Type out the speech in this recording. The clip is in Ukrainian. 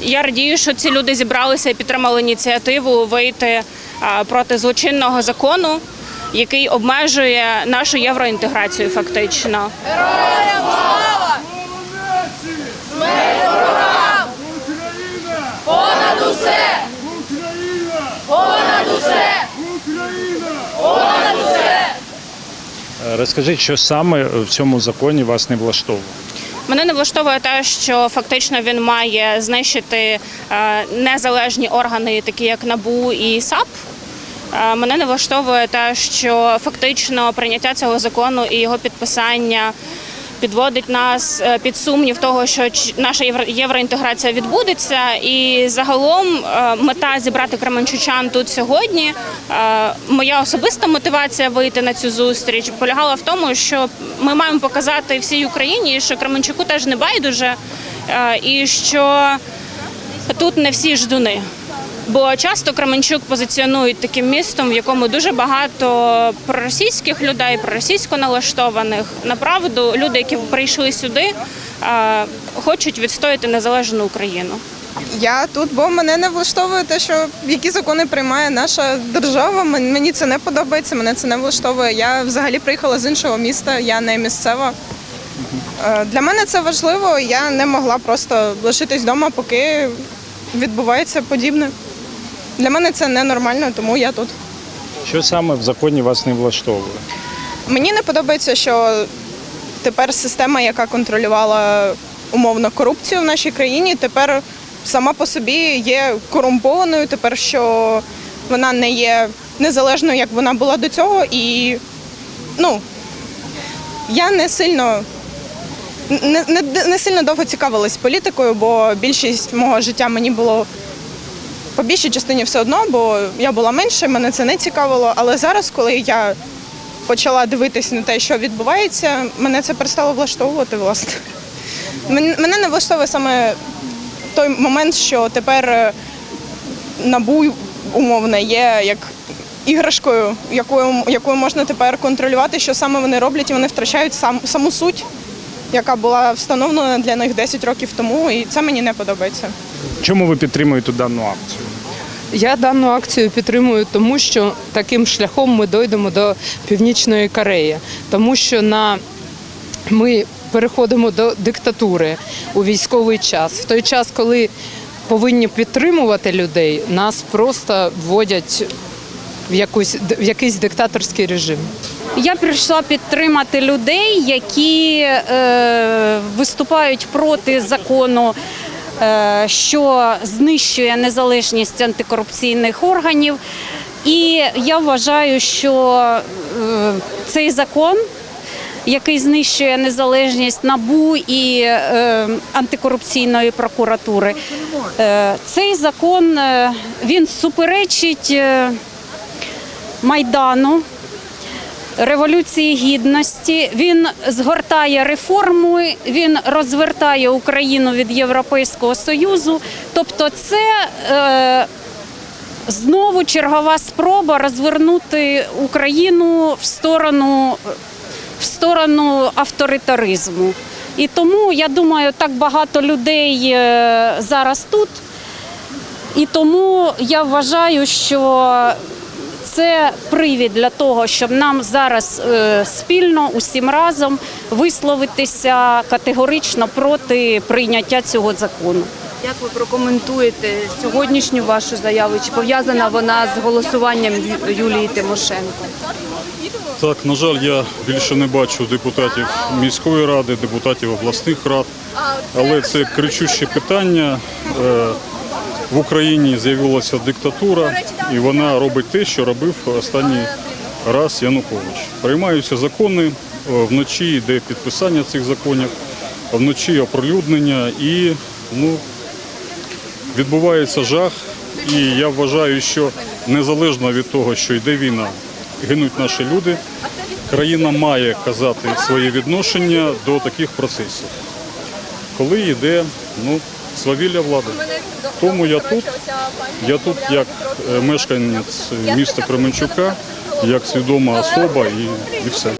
Я радію, що ці люди зібралися і підтримали ініціативу вийти проти злочинного закону, який обмежує нашу євроінтеграцію фактично. Понад усе! Україна! Е, Розкажіть, що саме в цьому законі вас не влаштовує? Мене не влаштовує те, що фактично він має знищити е, незалежні органи, такі як НАБУ і САП. Е, Мене не влаштовує те, що фактично прийняття цього закону і його підписання підводить нас е, під сумнів того, що наша євроінтеграція відбудеться. І загалом е, мета зібрати кременчучан тут сьогодні. е, Моя особиста мотивація вийти на цю зустріч полягала в тому, що ми маємо показати всій Україні, що Кременчуку теж не байдуже, і що тут не всі ждуни. Бо часто Кременчук позиціонують таким містом, в якому дуже багато проросійських людей, проросійсько налаштованих. Направду, люди, які прийшли сюди, е, хочуть відстояти незалежну Україну. Я тут, бо мене не влаштовує те, що які закони приймає наша держава. Мен- Мені це не подобається, мене це не влаштовує. Я взагалі приїхала з іншого міста, я не місцева. Е, Для мене це важливо. Я не могла просто лишитись вдома, поки відбувається подібне. Для мене це ненормально, тому я тут. Що саме в законі вас не влаштовує? Мені не подобається, що тепер система, яка контролювала умовно корупцію в нашій країні, тепер сама по собі є корумпованою. Тепер що вона не є незалежною, як вона була до цього. І ну я не сильно. Не, не, не сильно довго цікавилась політикою, бо більшість мого життя мені було по більшій частині все одно, бо я була менше, мене це не цікавило. Але зараз, коли я почала дивитись на те, що відбувається, мене це перестало влаштовувати, власне. Мене не влаштовує саме той момент, що тепер е, набу умовне є як іграшкою, якою, якою можна тепер контролювати, що саме вони роблять, і вони втрачають сам, саму суть, яка була встановлена для них 10 років тому, і це мені не подобається. Чому ви підтримуєте дану акцію? Я дану акцію підтримую, тому що таким шляхом ми дійдемо до Північної Кореї, тому що на ми переходимо до диктатури у військовий час. В той час, коли повинні підтримувати людей, нас просто вводять в якусь в якийсь диктаторський режим. Я прийшла підтримати людей, які е, виступають проти закону, що знищує незалежність антикорупційних органів. І я вважаю, що е, цей закон, який знищує незалежність НАБУ і е, антикорупційної прокуратури, е, цей закон е, він суперечить е, Майдану. Революції гідності він згортає реформи, він розвертає Україну від Європейського союзу. Тобто, це е, знову чергова спроба розвернути Україну в сторону, в сторону авторитаризму. І тому я думаю, так багато людей е, зараз тут. І тому я вважаю, що це привід для того, щоб нам зараз е, спільно усім разом висловитися категорично проти прийняття цього закону. Як ви прокоментуєте сьогоднішню вашу заяву? Чи пов'язана вона з голосуванням Юлії Тимошенко? Так, на жаль, я більше не бачу депутатів міської ради, депутатів обласних рад, але це кричуще питання. В Україні з'явилася диктатура, і вона робить те, що робив останній раз Янукович. Приймаються закони, е, вночі йде підписання цих законів, вночі оприлюднення і ну, відбувається жах. І я вважаю, що незалежно від того, що йде війна, гинуть наші люди, країна має казати своє відношення до таких процесів, коли йде ну, свавілля влади. Тому я тут, я тут як е, мешканець міста Кременчука, як свідома особа і, і все.